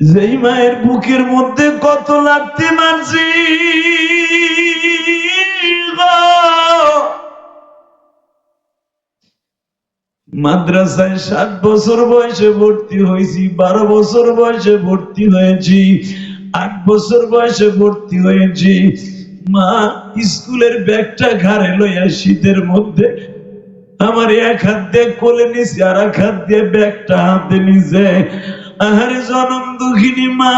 যেই মায়ের বুকের মধ্যে কত লাগতে মারছি মাদ্রাসায় সাত বছর বয়সে ভর্তি হয়েছি, বারো বছর বয়সে ভর্তি হয়েছি, আট বছর বয়সে ভর্তি হয়েছি। মা, স্কুলের ব্যাগটা ঘাড়ে লইয়া শীতের মধ্যে আমার এক হাত দিয়ে কোলে নিছি, আর এক হাত দিয়ে ব্যাগটা হাতে নিছে। আহারে জনম দুঃখিনী মা,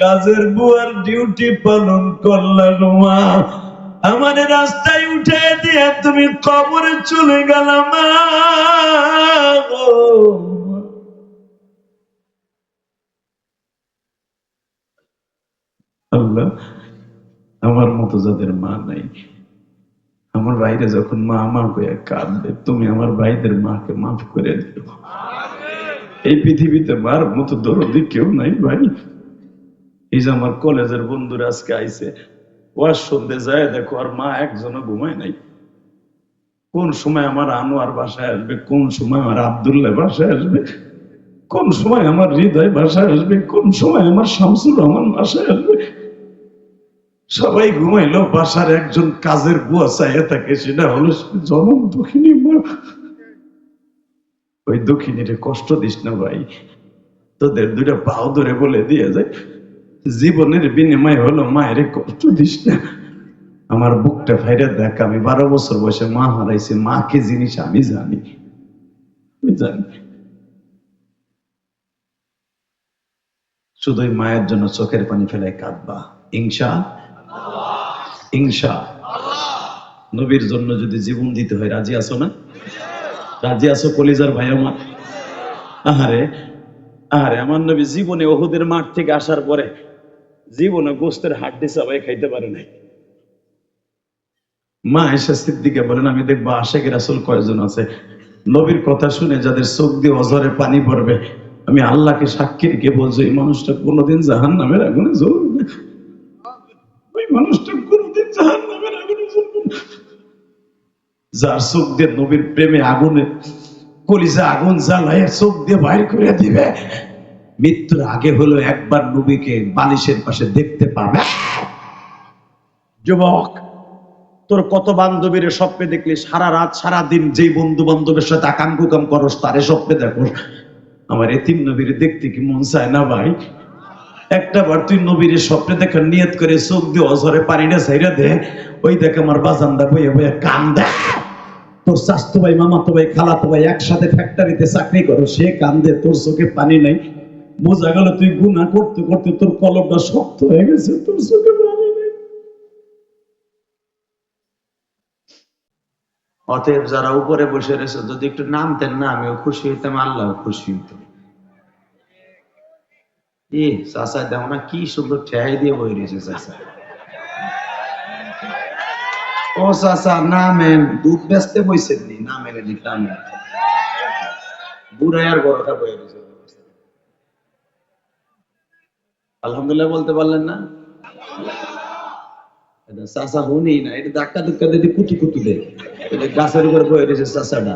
কাজের বুয়ার ডিউটি পালন করলাম মা। আমার রাস্তায় উঠে দিয়ে তুমি কবরে চলে গেলাম আমার মতো যাদের মা নাই, আমার বাইরে যখন মা মা হয়ে কাঁদবে, তুমি আমার ভাইদের মাকে মাফ করে দিও। এই পৃথিবীতে মার মতো দরদি কেউ নাই ভাই। এই যে আমার কলেজের বন্ধুরা আজকে আইছে, ওয়ার সন্ধে যায়, দেখো আর মা একজনও ঘুমায় নাই। কোন সময় আমার আনোয়ার বাসায় আসবে, কোন সময় আমার আবদুল্লাহ বাসায় আসবে, কোন সময় আমার হৃদয় বাসায় আসবে, কোন সময় আমার শামসুর রহমান বাসায় আসবে। সবাই ঘুমাইলো, বাসার একজন কাজের বুয়া চাইয়া থাকে, সেটা হলো জনম দুঃখিনী মা। ওই দুঃখিনীরে কষ্ট দিস না ভাই। তোদের দুইটা পাও ধরে বলে দিয়ে যায় জীবনের বিনিময় হলো মায়ের কষ্ট দিস না। আমার বুকটা ফাইরে দেখ, আমি বারো বছর বয়সে মা হারাইছি, মা কি জিনিস আমি জানি। জানি। শুধুই মায়ের জন্য চোখের পানি ফেলে কাঁদবা। ইংসা ইংসা নবীর জন্য যদি জীবন দিতে হয়, রাজি আছো না? রাজি আছো কলিজার ভাই আমার? আহারে আহারে, আমার নবী জীবনে ওহুদের মাঠ থেকে আসার পরে জীবনে গোস্তের হাড্ডি সবাই খাইতে পারে নাই। মা এসে সিদ্দিকে বলেন, আমি দেখব আশেকের আসল কয়জন আছে? নবীর কথা শুনে যাদের চোখ দিয়ে অজরে পানি পড়বে, আমি আল্লাহকে সাক্ষী রেখে বলছি, এই মানুষটা কোনোদিন জাহান নামের আগুনে জ্বলবে ওই মানুষটা যার চোখ দিয়ে নবীর প্রেমে আগুনে, কলিজা আগুন জ্বালায় চোখ দিয়ে বাইর করে দিবে। মৃত্যুর আগে হলো একবার নবীকে বালিশের পাশে দেখতে পাবে যুবক, তোর কত বান্ধবীর স্বপ্নে দেখলি? সারা রাত, সারা দিন যেই বন্ধু বান্ধবের সাথে আকাম কুকাম করস, তারে স্বপ্নে দেখোস। আমার এতিম নবীর দেখতে কি মন চায় না ভাই? একটা বার তুই নবীর স্বপ্নে দেখার নিয়ত করে চোখ দিয়ে অঝরে পানিটা ছাইরা দে। ওই দেখ আমার বাজানদা বইয়া বইয়া কান দেয় তোর স্বাস্থ্য ভাই, মামাতো ভাই, খালাতো ভাই একসাথে ফ্যাক্টরিতে চাকরি করো, সে কান্দে, তোর চোখে পানি নাই। বোঝা গেল তুই গুণা করতে করতে তোর কলমটা শক্ত হয়ে গেছে, তোর চোখে অতএব যারা উপরে বসে রয়েছে, যদি একটু নামতেন না, আমিও খুশি হইতাম আল্লাহ খুশি হইত। এ চাষা না, কি সুন্দর ঠেহাই দিয়ে বই রয়েছে চাষা ও নামেন। দুধ বেচতে বইছেন নি? আর বড়টা রয়েছে আলহামদুলিল্লাহ বলতে পারলেন না? চাষা হুনি না, এটা ধাক্কা ধাক্কা দিতে কুতু কুতু দেয়। এটা গাছের উপর বয়ে রয়েছে চাষাটা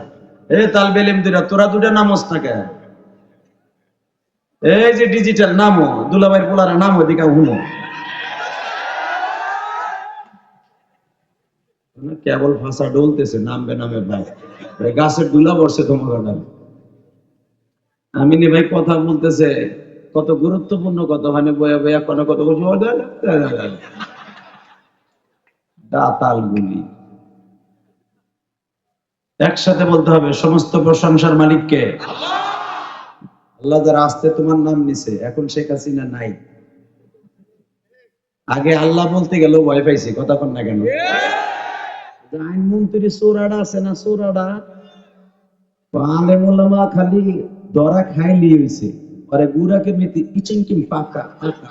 এ, তাল বেলিম দুটা তোরা দুটা নামস না এই যে ডিজিটাল নামো। দুলাভাইয়ের পোলারা নাম ওদিকে হুনো। কেবল ভাষা ডলতেছে, নামবে নামের ভাই। গাছের দুলা বসছে তোমার আমি নি ভাই কথা বলতেছে, কত গুরুত্বপূর্ণ কথা মানে বয়া বয়া কোনো কথা বলছি। দাতাল গুলি একসাথে বলতে হবে, সমস্ত প্রশংসার মালিককে। আল্লাহ যারা আসতে তোমার নাম নিছে, এখন শেখ হাসিনা নাই। আগে আল্লাহ বলতে গেল ভয় পাইছি, কথা কন না কেন? আইনমন্ত্রী সোরাডা আছে না সোরাডা পালে মোলামা খালি দরা খাইলি হইছে পরে গুড়াকে মেতে ইচিংকিম পাকা পাকা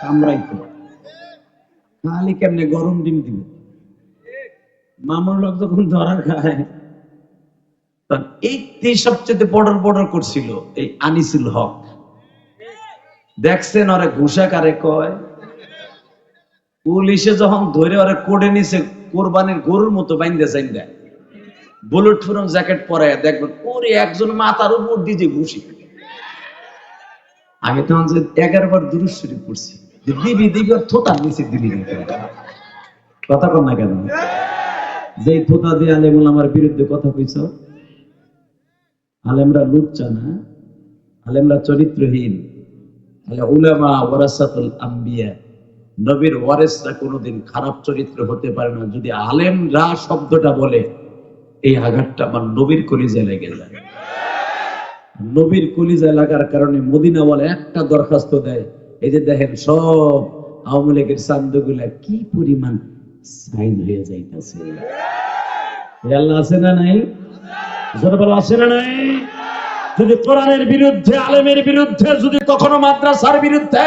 কামড়াইতো খালি কেমনে গরম ডিম দিব মামুর লোক যখন ধরা খায় তখন এই সবচেয়ে বর্ডার বর্ডার করছিল এই আনিসুল হক দেখছেন ওরে ঘুষা কারে কয় পুলিশে যখন ধরে ওরে কোডে নিছে কোরবানির গরুর মতো বাইন্দে চাইন্দা বুলেট প্রুফ জ্যাকেট পরে দেখবেন ওরে একজন মাথার উপর দিয়ে ঘুষি আমি তখন যে এগারো বার শরীফ পড়ছি দিবি দিবি আর থোতা নিচে দিবি কথা কর না কেন? যে থোতা দিয়ে আলেমুল আমার বিরুদ্ধে কথা কইছ, আলেমরা লুচ্চা না, আলেমরা চরিত্রহীন। উলামা ওয়ারাসাতুল আম্বিয়া। নবীর ওয়ারেসরা কোনোদিন খারাপ চরিত্র হতে পারে না। যদি আলেমরা শব্দটা বলে, এই আঘাতটা আমার নবীর কলিজায় লেগে যায়। নবীর কলিজায় লাগার কারণে মদিনা বলে একটা দরখাস্ত দেয়, এই যে দেখেন সব আওয়ামী লীগের চান্দগুলা কি পরিমাণ সাইজ হয়ে যাইতেছে। আল্লাহ আছে না নাই? আছে না নাই? যদি কোরআনের বিরুদ্ধে, আলেমের বিরুদ্ধে, যদি কখনো মাদ্রাসার বিরুদ্ধে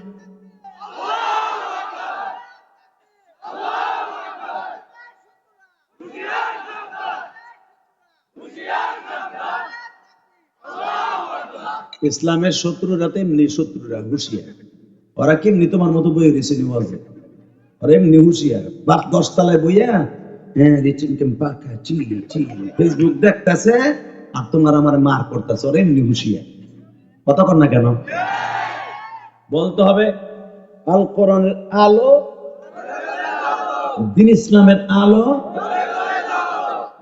ইসলামের শত্রুরা তেমনি শত্রুরা, হুশিয়ার। ওরা কেমনি তোমার মতো বই দিছে নিওয়াজে ওরা এমনি হুশিয়ার। বাপ দশতলায় বইয়া হ্যাঁ ফেসবুক দেখতেছে আর তোমার আমার মার করতেছে ওরা এমনি হুশিয়ার। না কেন? বলতে হবে, আল কোরআনের আলো, দিন ইসলামের আলো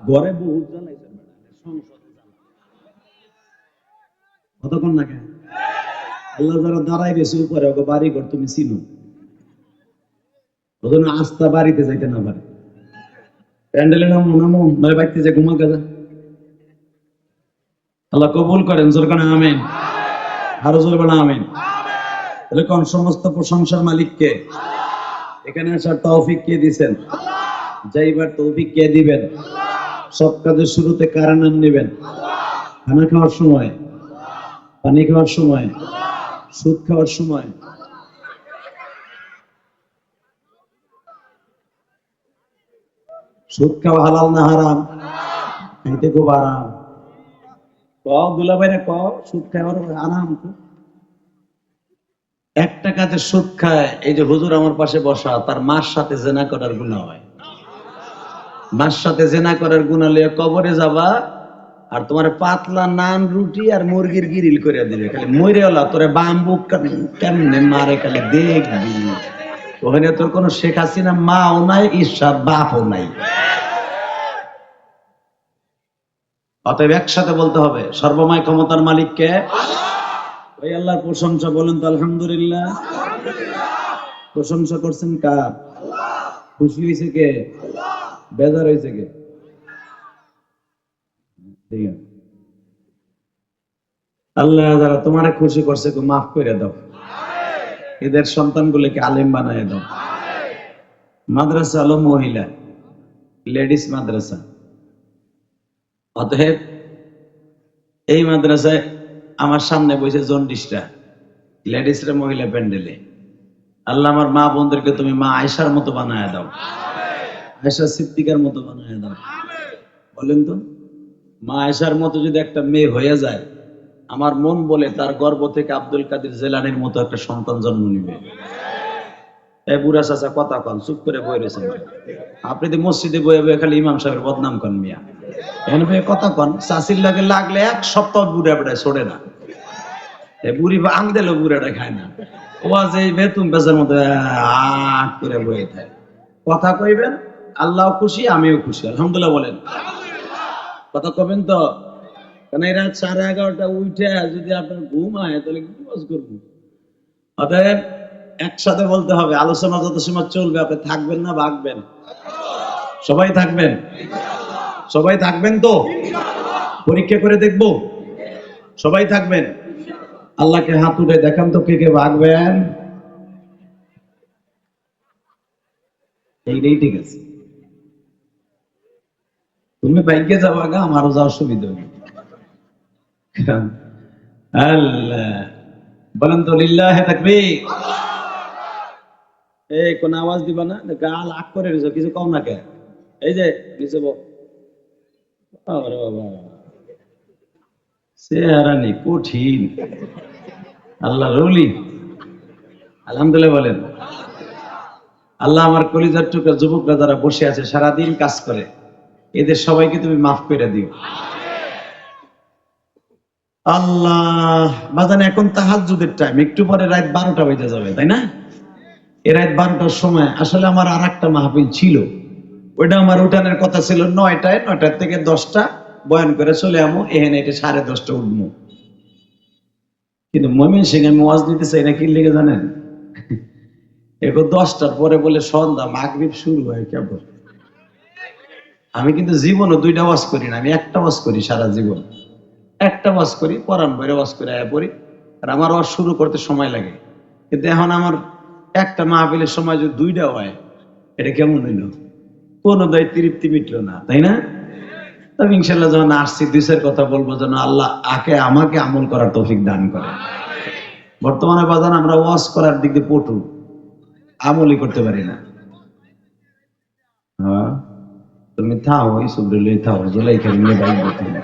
ঘরে বহুত সংসদে কতক্ষণ না কেন আল্লাহ যারা দাঁড়াই গেছে উপরে ওকে বাড়ি ঘর তুমি চিনো। ওদের আস্থা বাড়িতে যাইতে না পারে। প্যান্ডেলে নামো নামো নয় বাড়িতে যে ঘুমা গাজা আল্লাহ কবুল করেন জোরকানে আমেন। আরও জোর বানা আমেন। তাহলে কোন সমস্ত প্রশংসার মালিককে? এখানে আসার তৌফিক কে দিছেন যাইবার তৌফিক কে দিবেন? সব কাজের শুরুতে কারা নাম নেবেন? খানা খাওয়ার সময়। পানি খাওয়ার সময়, সুদ খাওয়ার সময়। সুদ খাওয়া হালাল না হারাম? খাইতে খুব আরাম। ক দুলাভাই না ক সুদ খাওয়ার আরাম। একটা কাজে সুদ খায়, এই যে হুজুর আমার পাশে বসা, তার মার সাথে জেনা করার গুণা হয়। মার সাথে জেনা করার গুণা লিয়ে কবরে যাবা আর তোমার পাতলা নান, রুটি আর মুরগির গিরিল করে দিবে। খালি মরে হলা তোরে বাম্বু কেমনে মারে খালি দেখবি। ওখানে তোর কোনো শেখ হাসিনা মাও নাই ঈশ্বর বাপও নাই। অতএব একসাথে বলতে হবে, সর্বময় ক্ষমতার মালিককে। ওই আল্লাহর প্রশংসা বলেন তো, আলহামদুলিল্লাহ। প্রশংসা করছেন কার? খুশি হয়েছে কে? বেজার হয়েছে কে। আল্লাহ যারা তোমার খুশি করছে মাফ করে দাও। এদের সন্তানগুলোকে আলেম বানায় দাও। মাদ্রাসা হলো মহিলা লেডিস মাদ্রাসা। অতএব এই মাদ্রাসায় আমার সামনে বসে জন্ডিসটা লেডিসরা মহিলা প্যান্ডেলে আল্লাহ আমার মা বোনদেরকে তুমি মা আয়সার মতো বানায় দাও। আয়সা সিদ্দিকার মতো বানায় দাও। বলেন তো। মা আয়সার মতো যদি একটা মেয়ে হয়ে যায়, আমার মন বলে তার গর্ভ থেকে আব্দুল কাদের জেলানির মতো একটা সন্তান জন্ম নিবে। বুড়া চাচা, কথা কন, চুপ করে বই রয়েছেন। আপনি মসজিদে খালি ইমাম সাহেবের বদনাম কন মিয়া। এখানে কথা কন চাষির লাগে লাগলে এক সপ্তাহ বুড়া বেড়ায় ছড়ে না। এই বুড়ি আং বুড়াটা খায় না। ও এই বেতুম পেঁচার মতো আট করে বয়ে থাকে। কথা কইবেন, আল্লাহ খুশি, আমিও খুশি, আলহামদুলিল্লাহ বলেন। কথা কবেন তো? কারণ এরা সাড়ে এগারোটা উঠে যদি আপনার ঘুম হয় তাহলে কি কাজ করব? অতএব একসাথে বলতে হবে, আলোচনা যত সময় চলবে, আপনি থাকবেন না, ভাগবেন। সবাই থাকবেন? সবাই থাকবেন তো? পরীক্ষা করে দেখব? সবাই থাকবেন? আল্লাহকে হাত উঠে দেখান তো কে কে ভাগবেন। এইটাই ঠিক আছে। তুমি বাইকে যাবা গা, আমারও যাওয়ার সুবিধা হবে। বলেন তো এই কোন আওয়াজ দিবা না? গাল আগ করে রেছো কিছু কম না কে? এই যে কঠিন। আল্লাহ রলি আলহামদুলিল্লাহ বলেন। আল্লাহ আমার কলিজার টুকরা, যুবকরা যারা বসে আছে, সারাদিন কাজ করে এদের সবাইকে তুমি মাফ করে দিও। আল্লাহ, বাজান, এখন তাহাজুদের টাইম একটু পরে রাত বারোটা বেজে যাবে, তাই না? এ রাত বারোটার সময় আসলে আমার আর একটা মাহফিল ছিল। ওইটা আমার উঠানের কথা ছিল নয়টায়, নয়টার থেকে দশটা বয়ান করে চলে আমো এখানে এটা সাড়ে দশটা উঠবো কিন্তু মমিন সিং, আমি ওয়াজ দিতে চাই না, কি লেগে জানেন? এখন দশটার পরে বলে সন্ধ্যা, মাগরিব শুরু হয় কেবল। আমি কিন্তু জীবনও দুইটা ওয়াজ করি না, আমি একটা ওয়াজ করি সারা জীবন। একটা ওয়াজ করি পরান বইরে ওয়াজ করে আয়া পড়ি, আর আমার ওয়াজ শুরু করতে সময় লাগে। কিন্তু এখন আমার একটা মাহফিলের সময় যদি দুইটা হয়, এটা কেমন হইল? কোনো দায় তৃপ্তি মিটলো না, তাই না? তবে ইনশাল্লাহ যখন আসছি দুইশের কথা বলব যেন আল্লাহ আকে আমাকে আমল করার তৌফিক দান করে। বর্তমানে বাজান আমরা ওয়াজ করার দিক দিয়ে পটু, আমলই করতে পারি না। তুমি থাও থাও নিয়ে বাইক না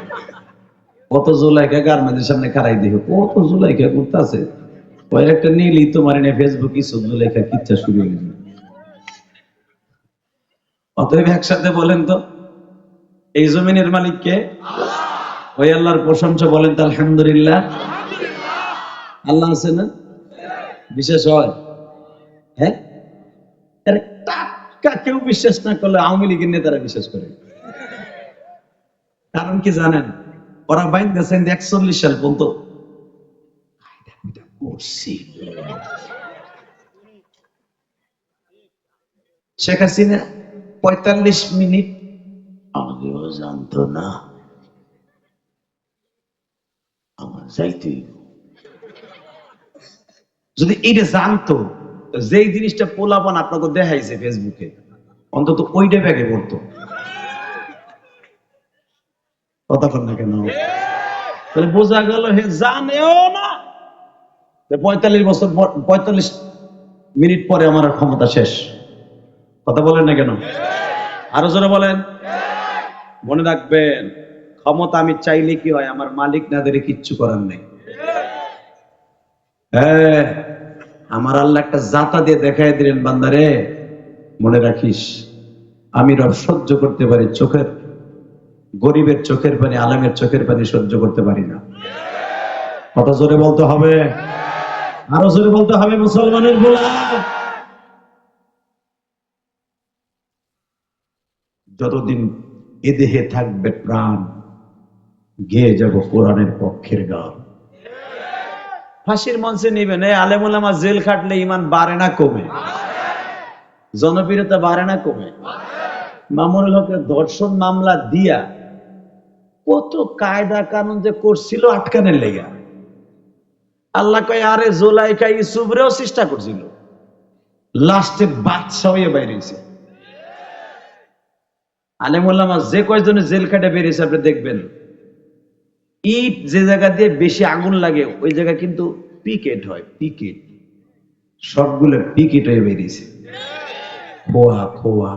কত গার্মেন্টের সামনে কত জুলাইখা করতে আছে ওই একটা নীলি তোমার এনে ফেসবুক কিচ্ছা শুরু হয়ে অতএব একসাথে বলেন তো, এই জমিনের মালিককে? ওই আল্লাহর প্রশংসা বলেন তো, আলহামদুলিল্লাহ। আল্লাহ আছে না? বিশেষ হয়। হ্যাঁ? কেউ বিশ্বাস না করলে আওয়ামী লীগের নেতারা বিশ্বাস করে? কারণ কি জানেন? ওরা বাইন গেছেন একচল্লিশ সাল পর্যন্ত শেখ হাসিনা পঁয়তাল্লিশ মিনিট আগেও জানতো না। আমার যাইতে যদি এটা জানতো যেই জিনিসটা পোলাপান আপনাকে দেখাইছে ফেসবুকে অন্তত ওইটা ব্যাগে পড়তো। না কেন? তাহলে বোঝা গেল হে জানেও না পঁয়তাল্লিশ বছর পঁয়তাল্লিশ মিনিট পরে আমার ক্ষমতা শেষ। কথা বলেন না কেন? আরও জোরে বলেন। মনে রাখবেন, ক্ষমতা আমি চাইলে কি হয়, আমার মালিক না দিলে কিচ্ছু করার নেই। হ্যাঁ। আমার আল্লাহ একটা জাতা দিয়ে দেখাই দিলেন, বান্দারে, মনে রাখিস, আমি রব সহ্য করতে পারি, চোখের, গরিবের চোখের পানি, আলেমের চোখের পানি সহ্য করতে পারি না। কত জোরে বলতে হবে? আরও জোরে বলতে হবে, মুসলমানের বলা যতদিন এ দেহে থাকবে প্রাণ, গেয়ে যাব কোরআনের পক্ষের গান ফাঁসির মঞ্চে নিবেন এই আলেমুলামা জেল খাটলে ইমান বাড়ে না কমে। জনপ্রিয়তা বাড়ে না কমে। মামুনুল হকের ধর্ষণ মামলা দিয়া কত কায়দা কানুন যে করছিল আটকানের লেগা। আল্লাহ কয়, আরে জোলাইকা ইসুবরেও চেষ্টা করছিল। লাস্টে বাদশাহ হয়ে বাইরেছে। আলেমুল্লামা যে কয়জনে জেল খাটে বেরিয়েছে, আপনি দেখবেন। ইট যে জায়গা দিয়ে বেশি আগুন লাগে, ওই জায়গা কিন্তু পিকেট হয়, পিকেট। সবগুলো পিকেট হয়ে বেরিয়েছে। খোয়া খোয়া।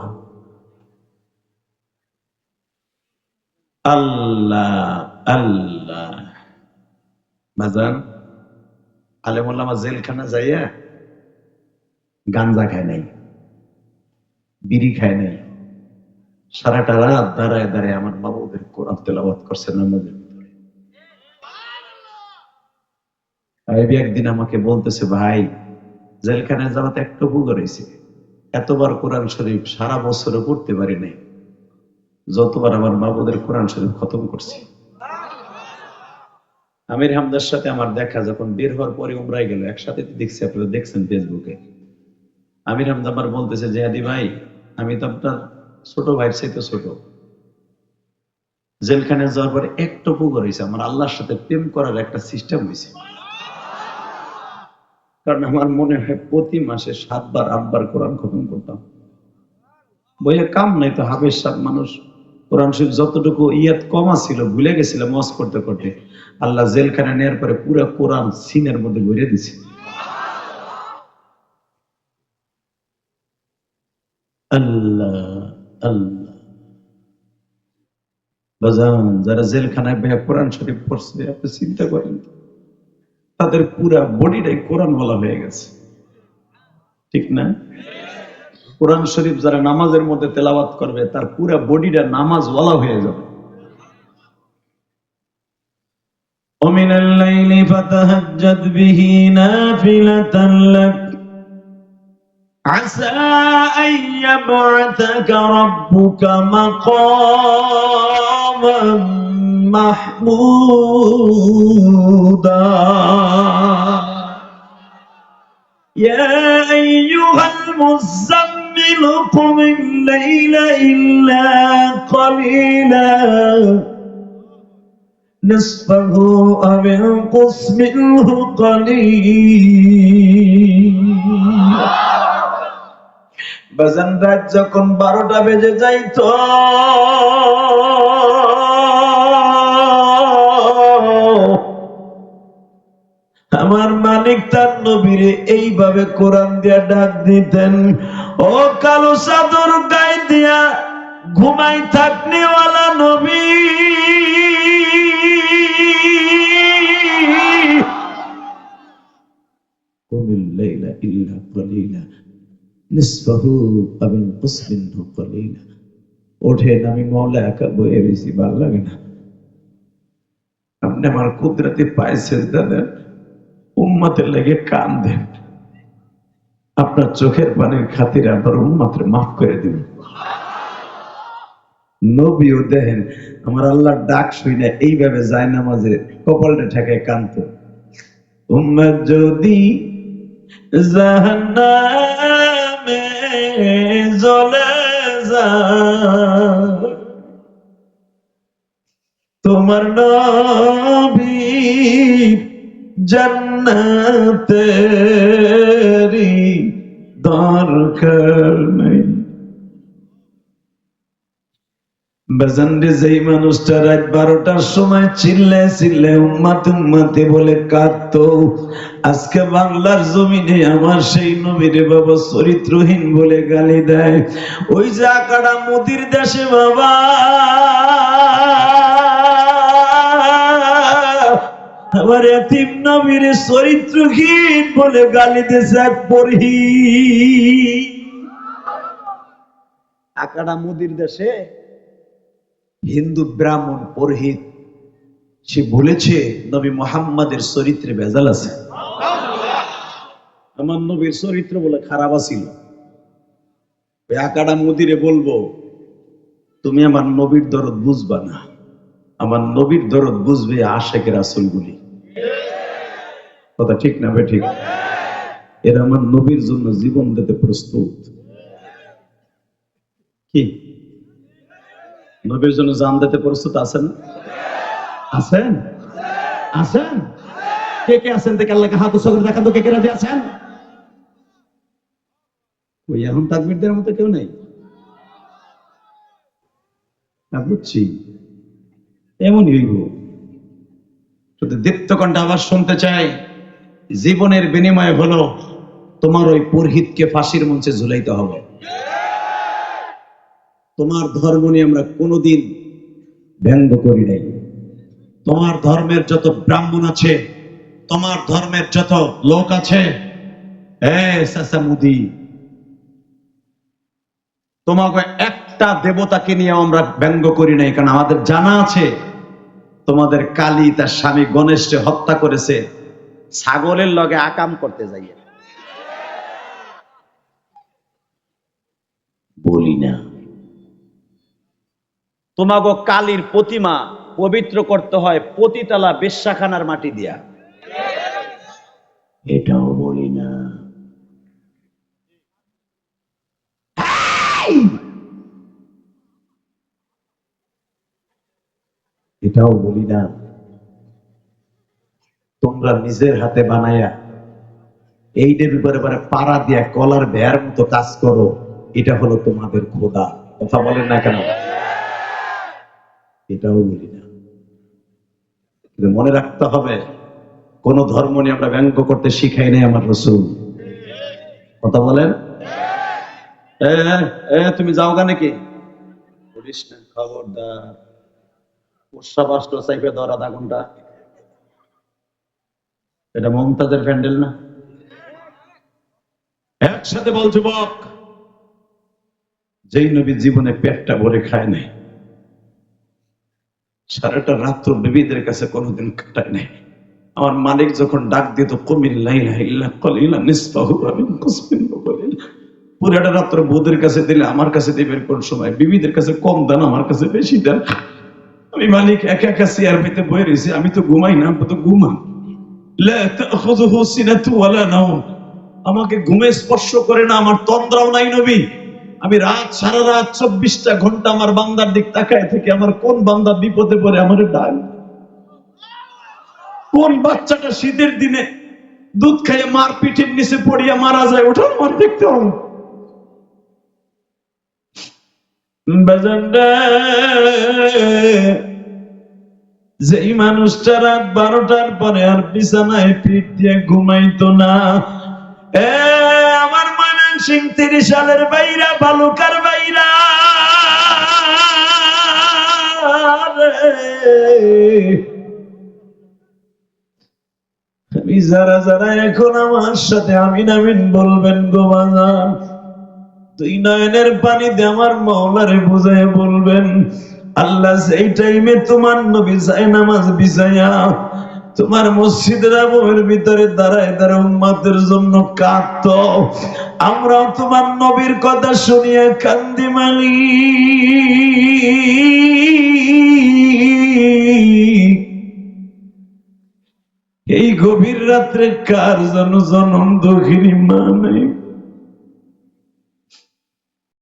আল্লাহ আল্লাহ। বাজান জেলখানা যাইয়া গাঞ্জা খায় নাই, বিড়ি খায় নাই। সারাটা রাত দাঁড়ায় দাঁড়ায় আমার বাবুদের কোরআন তেলাবাদ করছে নামাজের। আইবি একদিন আমাকে বলতেছে, ভাই জেলখানায় যাওয়াতে একটু ভুল করেছে এতবার কোরআন শরীফ সারা বছরও পড়তে পারি নাই। যতবার আমার বাবুদের কোরআন শরীফ খতম করছি। আমির হামদার সাথে আমার দেখা যখন বের হওয়ার পরে উমরাই গেল, একসাথে দেখছি, আপনারা দেখছেন ফেসবুকে। আমির হামদা আমার বলতেছে যে হাদি ভাই, আমি তো আপনার ছোট ভাইয়ের চাইতে ছোট। জেলখানে যাওয়ার পরে একটু পুকুর হয়েছে। আমার আল্লাহর সাথে প্রেম করার একটা সিস্টেম হয়েছে। কারণ আমার মনে হয় প্রতি মাসে সাতবার, আটবার কোরআন খতম করতাম। বইয়ে কাম নাই তো হাবের সাত মানুষ। কোরআন শরীফ যতটুকু ইয়াত কমা ছিল ভুলে গেছিল মস করতে করতে। আল্লাহ জেলখানে নেওয়ার পরে পুরো কোরআন সিনের মধ্যে ভরে দিছে। আল্লাহ আল্লাহ। বাজান, যারা জেলখানায় ভাইয়া কোরআন শরীফ পড়ছে, আপনি চিন্তা করেন। তো। তাদের পুরা বডিটাই কোরআন বলা হয়ে গেছে ঠিক না কোরআন শরীফ যারা নামাজের মধ্যে তেলাওয়াত করবে তার পুরা বডিটা নামাজ ওয়ালা হয়ে যাবে ومن الليل فتهجد به نافلة لك عسى أن يبعثك ربك مقاما محمودا يا أيها المزمل قم الليل إلا قليلا نصفه أو انقص منه قليلا বাজান রাত যখন বারোটা বেজে যাইত আমার মালিক তার নবীরে এইভাবে কোরআন দিয়া ডাক দিতেন, ও কালো চাদর গাই দিয়া ঘুমাই থাকনেওয়ালা নবী আপনি আমার কুদরতে পায়ে সেজদা দেন। উম্মতের লেগে কান দেন। আপনার চোখের পানির খাতিরে আপনার উম্মাতের মাফ করে দিন। নবীও দেখেন, আমার আল্লাহর ডাক শুই না এইভাবে যায় নামাজে কপালটা ঠেকায় কান্ত। উম্মত যদি জাহান্নামে জ্বলে যায়, তোমার নবী জান্নাতেরি দরকার নেই। বাজানরে যেই মানুষটা রাত বারোটার সময় চিল্লে চিল্লে উম্মাত উম্মাতে বলে, কাঁদতো। আজকে বাংলার জমিনে আমার সেই নবীরে বাবা চরিত্রহীন বলে গালি দেয়। ওই যে আকাড়া মোদির দেশে বাবা আমার এতিম নবীরে চরিত্রহীন বলে গালি দিয়েছে এক পড়ি আকাড়া মোদির দেশে হিন্দু ব্রাহ্মণ পুরোহিত সে বলেছে, নবী মোহাম্মদের চরিত্রে ভেজাল আছে। আমার নবীর চরিত্র বলে খারাপ আছিল। আকাডা মুদিরে বলব, তুমি আমার নবীর দরদ বুঝবা না। আমার নবীর দরদ বুঝবে আশেকের আসলগুলি কথা ঠিক না বে ঠিক? এরা আমার নবীর জন্য জীবন দিতে প্রস্তুত। কি? নবীর জন্য জান দিতে প্রস্তুত আছেন? আছেন? আছেন? কে কে আছেন দেখে আল্লাহকে হাত উৎসর্গ দেখান তো কে কে রাজি আছেন? ওই এখন তাকবীরদের মতো কেউ নেই? না বুঝছি এমনই হইব। শুধু দীপ্তকণ্ঠ আবার শুনতে চাই, জীবনের বিনিময় হলো তোমার ওই পুরোহিতকে ফাঁসির মঞ্চে ঝুলাইতে হবে। তোমার ধর্ম নিয়ে আমরা কোনোদিন ব্যঙ্গ করি নাই। তোমার ধর্মের যত ব্রাহ্মণ আছে, তোমার ধর্মের যত লোক আছে তোমাকে একটা দেবতাকে নিয়ে আমরা ব্যঙ্গ করি নাই, কারণ আমাদের জানা আছে তোমাদের কালী তার স্বামী গণেশকে হত্যা করেছে। ছাগলের লগে আকাম করতে যাইয়া। বলি না। তোমাগো কালীর প্রতিমা পবিত্র করতে হয় পতিতালা বেশ্যাখানার মাটি দিয়া। এটাও বলি না এটাও বলি না। তোমরা নিজের হাতে বানায়া এইটার উপরে পরে পাড়া দিয়া কলার বেয়ার মতো কাজ করো, এটা হলো তোমাদের খোদা। কথা বলেন না কেন? এটাও বলি না। মনে রাখতে হবে, কোন ধর্ম নিয়ে আমরা ব্যঙ্গ করতে শিখাই নাই আমার রসুল। কথা বলেন? তুমি যাও গা নাকি খবরদার। সাইফে আধা ঘণ্টা এটা মমতাজের প্যান্ডেল না? একসাথে বল, যুবক। যেই নবী জীবনে পেটটা ভরে খায় নাই, সারাটা রাত্র বিবিদের কাছে কোনোদিন কাটায় নাই। আমার মালিক যখন ডাক দিত পুরাটা রাত্র বউদের কাছে দিলে, আমার কাছে দিবেন কোন সময়? বিবিদের কাছে কম দেন, আমার কাছে বেশি দেন। আমি মালিক, একা একা চেয়ার পেতে বয়ে রয়েছি, আমি তো ঘুমাই না, আমি তো ঘুমা আমাকে ঘুমে স্পর্শ করে না, আমার তন্দ্রাও নাই নবী। আমি রাত, সারা রাত, চব্বিশটা ঘণ্টা আমার বান্দার দিক তাকায় থেকে আমার কোন বান্দা বিপদে পড়ে আমার ডাক। কোন বাচ্চাটা শীতের দিনে দুধ খাইয়ে মার পিঠের নিচে পড়িয়া মারা যায় ওটা আমার দেখতে হবে। যেই মানুষটা রাত বারোটার পরে আর বিছানায় পিঠ দিয়ে ঘুমাইতো না। এ, আমার ময়মন সিং তিরিশ সালের বাইরা বালুকার বাইরা যারা যারা এখন আমার সাথে আমিন আমিন বলবেন গো বাজান তুই নয়নের পানিতে আমার মৌলারে বুঝায় বলবেন আল্লাহ সেই টাইমে তোমার নবী তোমার মসজিদের আবহের ভিতরে দাঁড়ায় জন্য কাঁদত। আমরাও তোমার নবীর কথা শুনিয়া কান্দি মালি। এই গভীর রাত্রে কার যেন জনম দক্ষিণী মা নাই?